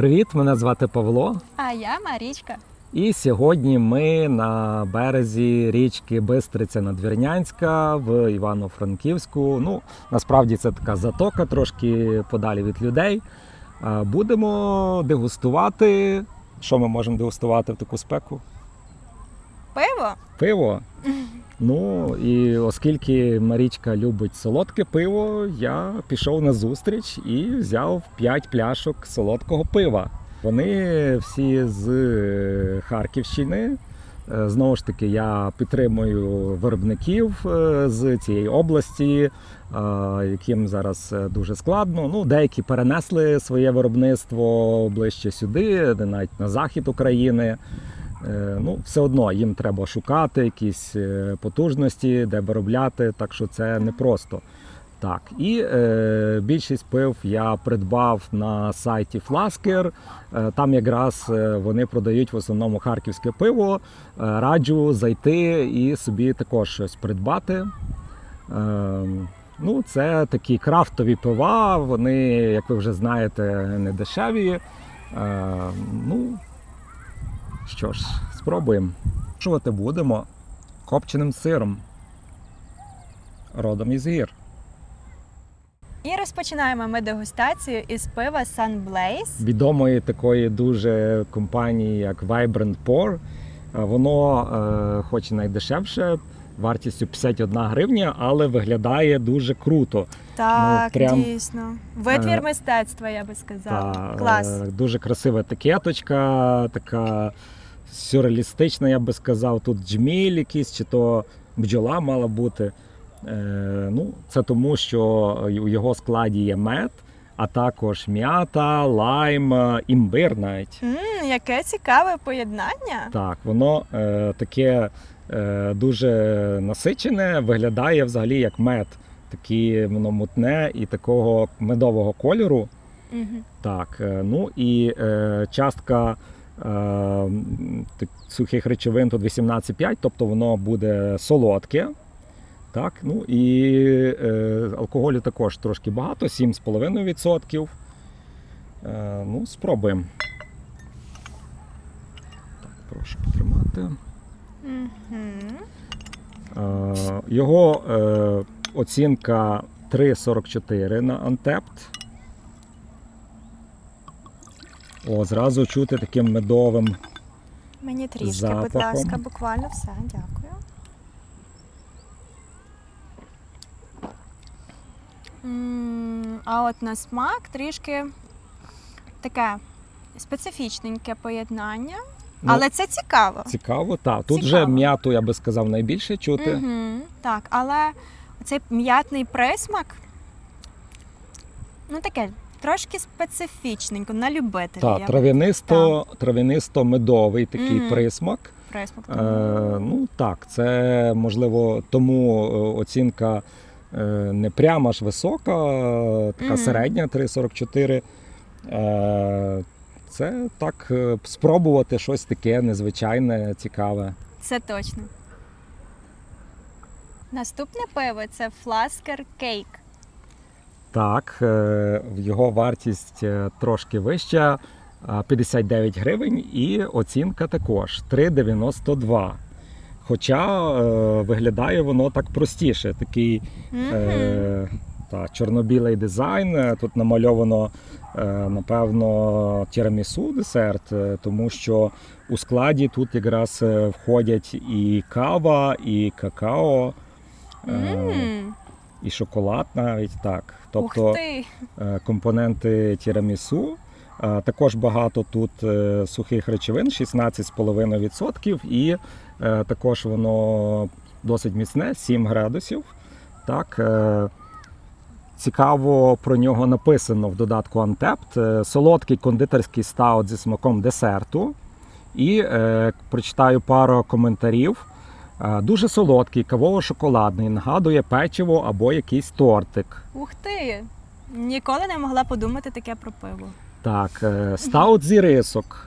Привіт, мене звати Павло. А я Марічка. І сьогодні ми на березі річки Бистриця Надвірнянська в Івано-Франківську. Ну, насправді це така затока, трошки подалі від людей. Будемо дегустувати. Що ми можемо дегустувати в таку спеку? Пиво? Пиво. Ну і оскільки Марічка любить солодке пиво, я пішов на зустріч і взяв 5 пляшок солодкого пива. Вони всі з е, Харківщини. Е, Знову ж таки, я підтримую виробників е, з цієї області, яким зараз дуже складно. Ну, деякі перенесли своє виробництво ближче сюди, навіть на захід України. Е, Ну, все одно їм треба шукати якісь е, потужності, де виробляти, так що це непросто. Так, і е, більшість пив я придбав на сайті Фласкер. Е, там якраз е, вони продають в основному харківське пиво. Е, раджу зайти і собі також щось придбати. Е, ну, це такі крафтові пива. Вони, як ви вже знаєте, не дешеві. Е, ну, що ж, спробуємо. Шувати будемо копченим сиром. Родом із гір. І розпочинаємо ми дегустацію із пива Sunblaze. Відомої такої дуже компанії, як Vibrant Pour. Е, Воно, е, хоч і найдешевше, вартістю 51 гривня, але виглядає дуже круто. Так, Ну, прям, дійсно. Витвір е, мистецтва, я би сказала. Та, Клас. Дуже красива етикеточка, така сюрреалістична, я би сказав. Тут джміль якийсь, чи то бджола мала бути. Е, ну, це тому, що у його складі є мед, а також м'ята, лайм, е, імбир навіть. М, яке цікаве поєднання. Так, воно е, таке е, дуже насичене, виглядає взагалі як мед. Такі воно мутне і такого медового кольору. Мгм. Так, е, ну і е, частка сухих речовин тут 18,5, тобто воно буде солодке. Так, ну і е, алкоголю також трошки багато, 7,5%. Е, ну, спробуємо. Так, прошу потримати. Е, Його е, оцінка 3,44 на Untapped. О, зразу чути таким медовим. Мені трішки, будь ласка, буквально все, дякую. М, А от на смак трішки таке специфічненьке поєднання. Ну, Але це цікаво. Цікаво, так. Тут вже Цікаво. м'яту, я би сказав, найбільше чути. Угу, так, але цей м'ятний присмак, ну таке, трошки специфічненько, на любителя. Так, трав'янисто, трав'янисто-медовий такий Мгм. присмак. присмак. Е, ну так, це можливо тому е, оцінка е, не прямо ж висока, е, така Мгм. середня 3,44. Е, це так е, спробувати щось таке незвичайне, цікаве. Це точно. Наступне пиво це Фласкер Кейк. Так, е, його вартість е, трошки вища, 59 гривень, і оцінка також 3,92. Хоча е, виглядає воно так простіше, такий е, та, чорно-білий дизайн. Тут намальовано, е, напевно, тірамісу десерт, тому що у складі тут якраз входять і кава, і какао, е, і шоколад навіть так. Тобто е, компоненти тірамісу. Також багато тут е, сухих речовин, 16,5%, і е, також воно досить міцне, 7 градусів. Так, цікаво про нього написано в додатку. Е, Солодкий кондитерський стаут зі смаком десерту. І е, прочитаю пару коментарів. Дуже солодкий, кавово-шоколадний, нагадує печиво або якийсь тортик. Ух ти! Ніколи не могла подумати таке про пиво. Так, е, стаут з ірисок.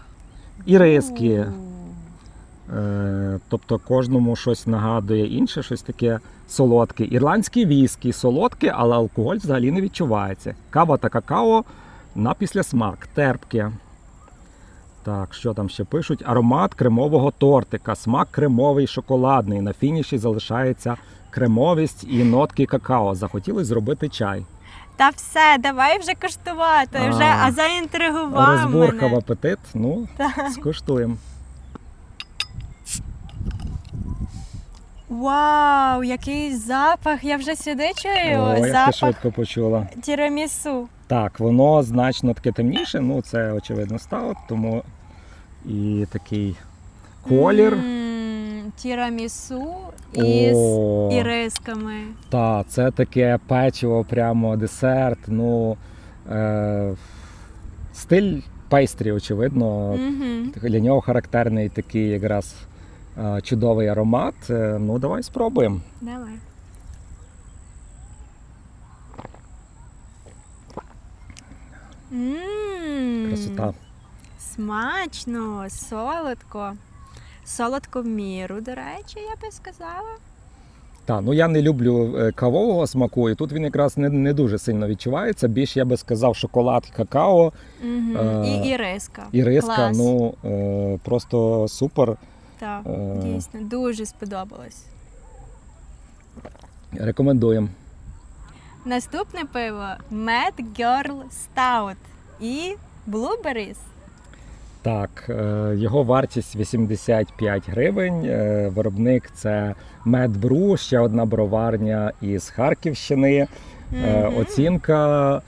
Іриски. Е, Тобто кожному щось нагадує інше, щось таке солодке. Ірландський віскі, солодке, але алкоголь взагалі не відчувається. Кава та какао на післясмак, терпке. Так, що там ще пишуть? Аромат кремового тортика, смак кремовий шоколадний. На фініші залишається кремовість і нотки какао. Захотіли зробити чай. Та все, давай вже куштувати. А. Вже а заінтригував Розбурхав мене. апетит. Ну, скуштуємо. Вау, який запах! Я вже сюди чую. О, як ти швидко почула. тірамісу. Так, воно значно таке темніше, ну це очевидно стаут, тому і такий колір. М, Тірамісу із О, ірисками. та, це таке печиво, прямо десерт. Ну, е, стиль пейстрі, очевидно. Угу. Для нього характерний такий якраз чудовий аромат. Е, Ну, давай спробуємо. Давай. Красота. Смачно, солодко. Солодко в міру, до речі, я би сказала. Так, ну я не люблю е, кавового смаку, і тут він якраз не, не дуже сильно відчувається. Більш я би сказав, шоколад, какао, Угу. Е, І іриска. і риска. Клас. Ну е, просто супер. Так, е, дійсно, дуже сподобалось. Рекомендуємо. Наступне пиво Mad Girl Stout і Blueberries. Так, е, його вартість 85 гривень. е, Виробник це Медбру, ще одна броварня із Харківщини. Е, Мгм. Оцінка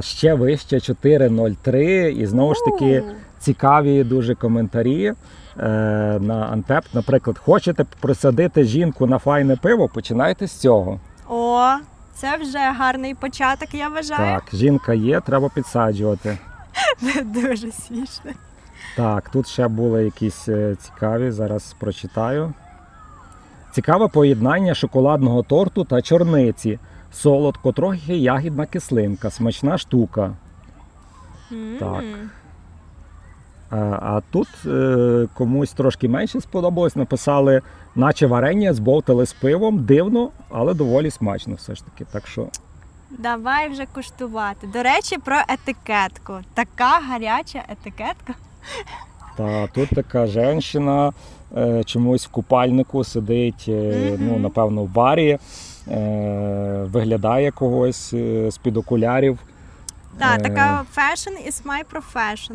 ще вище 4,03. І знову ж таки цікаві дуже коментарі на Антеп. Наприклад, хочете присадити жінку на файне пиво, починайте з цього. О, це вже гарний початок, я вважаю. Так, жінка є, треба підсаджувати. Дуже смішно. Так, тут ще були якісь е, цікаві, зараз прочитаю. Цікаве поєднання шоколадного торту та чорниці. Солодко, трохи ягідна кислинка, смачна штука. М. Так. А, тут е, комусь трошки менше сподобалось. Написали, наче варення збовтали з пивом. Дивно, але доволі смачно все ж таки. Так що Давай вже куштувати. До речі, про етикетку. Така гаряча етикетка. Та тут така жінка е, чомусь в купальнику сидить, е, ну напевно, в барі, е, виглядає когось е, з-під окулярів. Так, Е. така fashion is my profession.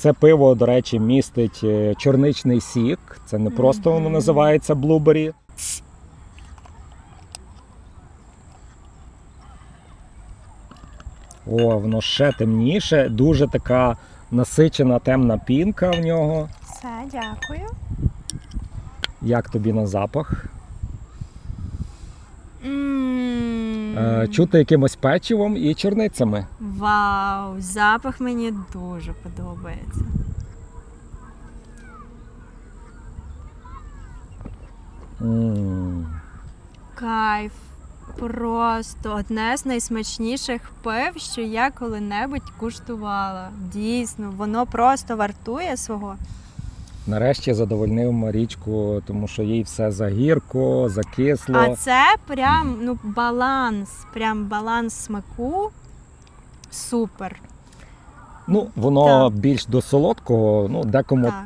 Це пиво, до речі, містить е, чорничний сік. Це не просто воно називається блубері. О, воно ще темніше, дуже така насичена темна пінка в нього. Все, дякую. Як тобі на запах? М. Е, Чути якимось печивом і чорницями. Вау, запах мені дуже подобається. М. Кайф. Просто одне з найсмачніших пив, що я коли-небудь куштувала. Дійсно, воно просто вартує свого. Нарешті задовольнив Марічку, тому що їй все загірко, закисло. А це прям ну, баланс, прям баланс смаку. Супер. Ну, воно Так. більш до солодкого. Ну, декому Так.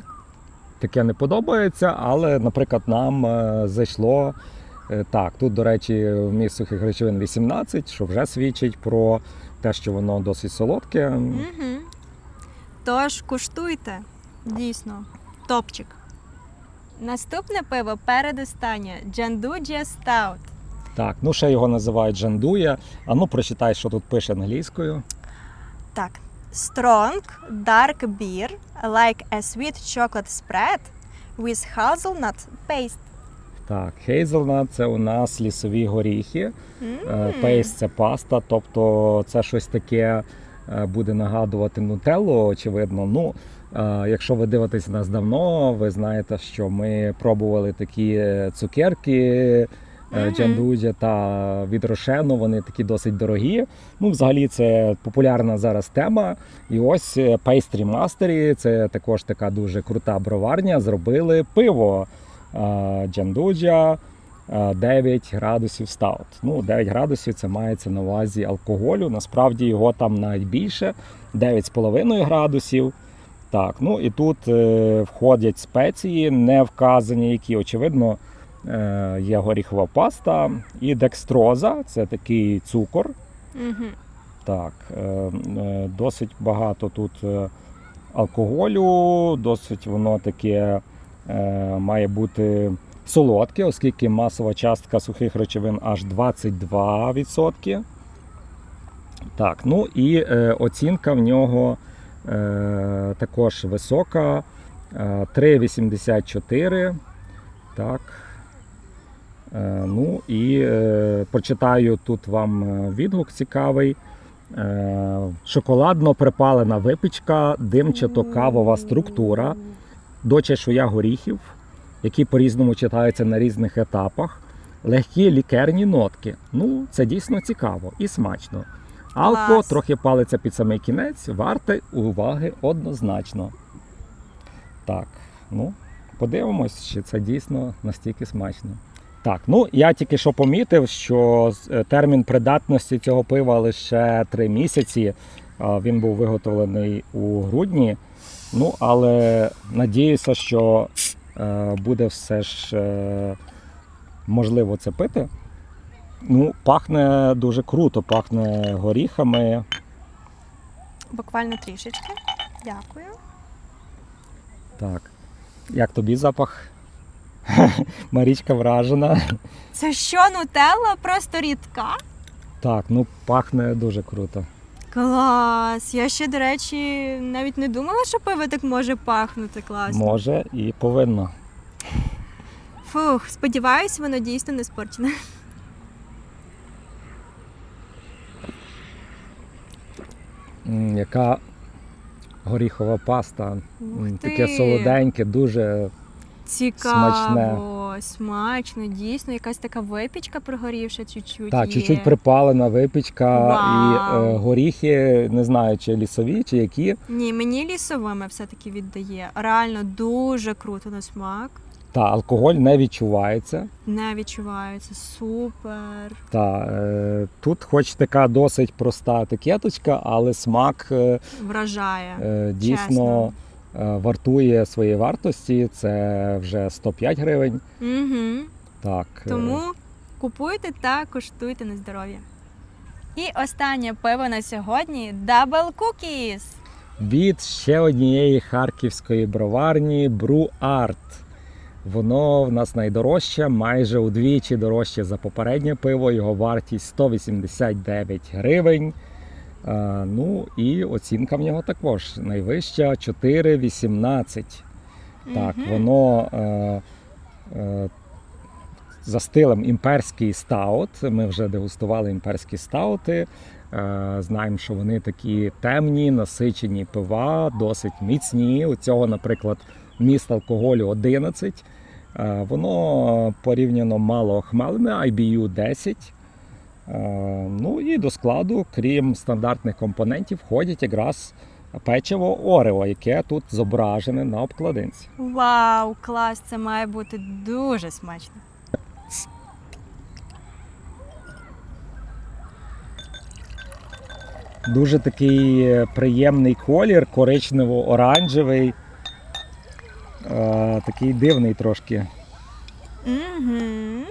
таке не подобається, але, наприклад, нам е, зайшло. е, Так, тут, до речі, вміст сухих речовин 18, що вже свідчить про те, що воно досить солодке. Угу. Тож куштуйте. Дійсно, топчик. Наступне пиво передостаннє Джандуджія Stout. Так, ну ще його називають жандуя. А ну прочитай, що тут пише англійською. Так. Strong dark beer like a sweet chocolate spread with hazelnut paste. Так, хейзелнат це у нас лісові горіхи. Е, М. Пейст це паста, тобто це щось таке е, буде нагадувати нутеллу, очевидно. Ну, е, якщо ви дивитесь нас давно, ви знаєте, що ми пробували такі е, цукерки. Мгм. Джандуджа та від Рошену, вони такі досить дорогі. Ну, взагалі, це популярна зараз тема. І ось е, Pastry Mastery, це також така дуже крута броварня. Зробили пиво е, Джандуджа е, 9 градусів стаут. Ну, 9 градусів це мається на увазі алкоголю. Насправді його там навіть більше 9,5 градусів. Так, ну і тут е, входять спеції, не вказані, які, очевидно, е, є горіхова паста і декстроза це такий цукор. Угу. Так, е, е, досить багато тут алкоголю, досить воно таке е, має бути солодке, оскільки масова частка сухих речовин аж 22%. Так, ну і е, оцінка в нього також висока. е, 3,84. Так. Е, ну і е, прочитаю тут вам е, відгук цікавий. Е, шоколадно припалена випічка, димчато-кавова структура до чешуя горіхів, які по-різному читаються на різних етапах. Легкі лікерні нотки. Ну, це дійсно цікаво і смачно. Алко Клас. трохи палиться під самий кінець, варте уваги однозначно. Так, ну, подивимось, чи це дійсно настільки смачно. Так, ну я тільки що помітив, що е, термін придатності цього пива лише 3 місяці. Він був виготовлений у грудні. Ну, але надіюся, що е, буде все ж е, можливо це пити. Ну, пахне дуже круто, пахне горіхами. Буквально трішечки. Дякую. Так. Як тобі запах? Марічка вражена. Це що, нутелла? Просто рідка? Так, ну пахне дуже круто. Клас! Я ще, до речі, навіть не думала, що пиво так може пахнути класно. Може і повинно. Фух, сподіваюсь, воно дійсно не спорчене. М, Яка горіхова паста. Ух ти. Таке солоденьке, дуже. Цікаво, смачно, дійсно, якась така випічка прогорівша чуть-чуть. Так, є. чуть-чуть припалена випічка Вау. і е, горіхи, не знаю, чи лісові, чи які. Ні, мені лісовими все-таки віддає. Реально дуже круто на смак. Та алкоголь не відчувається. Не відчувається. Супер. Та е, тут, хоч така досить проста етикеточка, але смак е, Вражає. е, дійсно е, вартує своєї вартості. Це вже 105 гривень. Угу. Так, е, Тому купуйте та коштуйте на здоров'я. І останнє пиво на сьогодні Double Cookies. від ще однієї харківської броварні Brew Art. Воно в нас найдорожче, майже удвічі дорожче за попереднє пиво. Його вартість 189 гривень. Ну і оцінка в нього також найвища 4,18. Так, воно е, е, за стилем імперський стаут. Ми вже дегустували імперські стаути. Е, знаємо, що вони такі темні, насичені пива, досить міцні. У цього, наприклад, міст алкоголю 11. Е, воно порівняно мало хмельне, IBU 10. Е, ну і до складу, крім стандартних компонентів, входять якраз печиво Орео, яке тут зображене на обкладинці. Вау, клас! Це має бути дуже смачно. Дуже такий приємний колір, коричнево-оранжевий. Такий дивний трошки. Угу.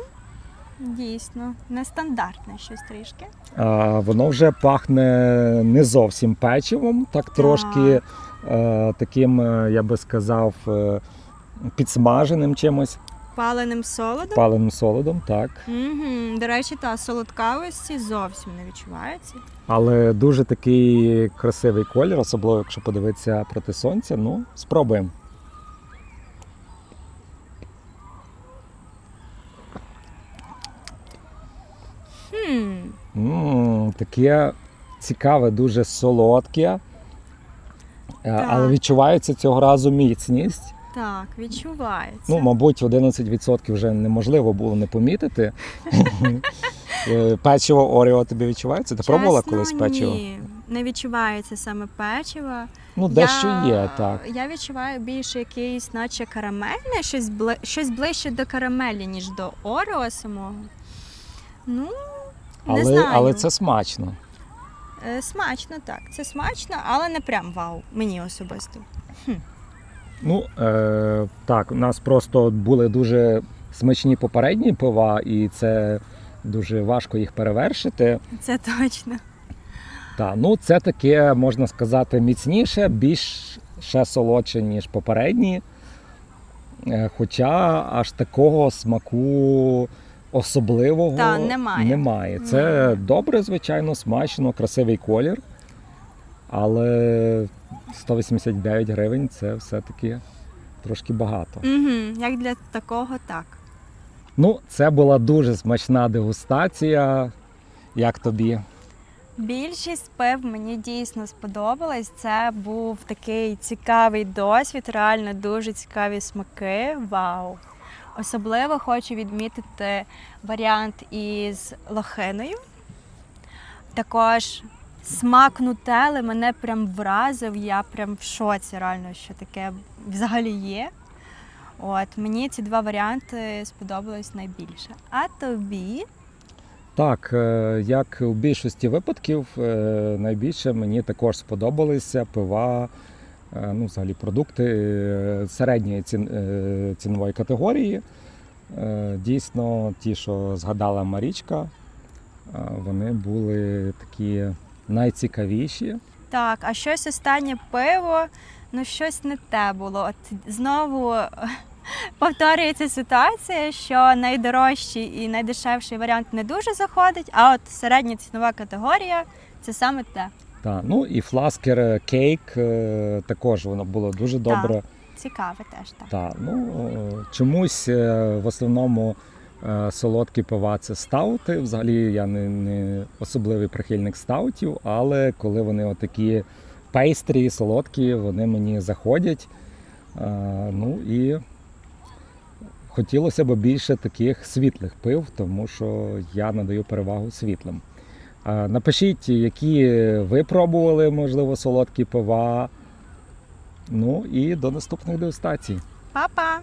Дійсно, нестандартне щось трішки. Е, воно вже пахне не зовсім печивом, так трошки е, таким, е, я би сказав, е, підсмаженим чимось, Паленим солодом. паленим солодом, так. Угу. До речі, та солодкавості зовсім не відчувається. Але дуже такий красивий колір, особливо якщо подивитися проти сонця. Ну, спробуємо. М, таке цікаве, дуже солодке. Е, Але відчувається цього разу міцність. Так, відчувається. Ну, мабуть, 11% вже неможливо було не помітити. Е, Печиво Орео тобі відчувається? Ти пробувала колись печиво? Ні, не відчувається саме печиво. Ну, дещо я, є, так. Я відчуваю більше якийсь, наче карамельне, щось, бли, щось ближче до карамелі, ніж до Орео самого. Ну, не Але, знаю. але це смачно. Е, Смачно, так. Це смачно, але не прям вау. Мені особисто. Ну, е, так, у нас просто були дуже смачні попередні пива, і це дуже важко їх перевершити. Це точно. Та, ну це таке, можна сказати, міцніше, більш ще солодше, ніж попередні. Е, Хоча аж такого смаку особливого Та, немає. немає. Це добре, звичайно, смачно, красивий колір. Але 189 гривень це все-таки трошки багато. Угу, як для такого, так. Ну, це була дуже смачна дегустація. Як тобі? Більшість пив мені дійсно сподобалось. Це був такий цікавий досвід, реально дуже цікаві смаки. Вау! Особливо хочу відмітити варіант із лохиною. Також смак нутели мене прям вразив. Я прям в шоці, реально, що таке взагалі є. От мені ці два варіанти сподобались найбільше. А тобі? Так, е, як у більшості випадків, е, найбільше мені також сподобалися пива, ну, взагалі продукти е, середньої е, цінової категорії. Е, Дійсно, ті, що згадала Марічка, е, вони були такі найцікавіші. Так, а щось останнє пиво, ну щось не те було. От знову е, повторюється ситуація, що найдорожчий і найдешевший варіант не дуже заходить, а от середня цінова категорія це саме те. Та, ну і фласкер кейк е, також воно було дуже добре. Цікаве теж так. Так, ну е, чомусь е, в основному е, солодкі пива це стаути. Взагалі я не, не особливий прихильник стаутів, але коли вони отакі пейстрі, солодкі, вони мені заходять. Е, Ну і хотілося б більше таких світлих пив, тому що я надаю перевагу світлим. Напишіть, які ви пробували, можливо, солодкі пива. Ну і до наступних дегустацій. Па-па!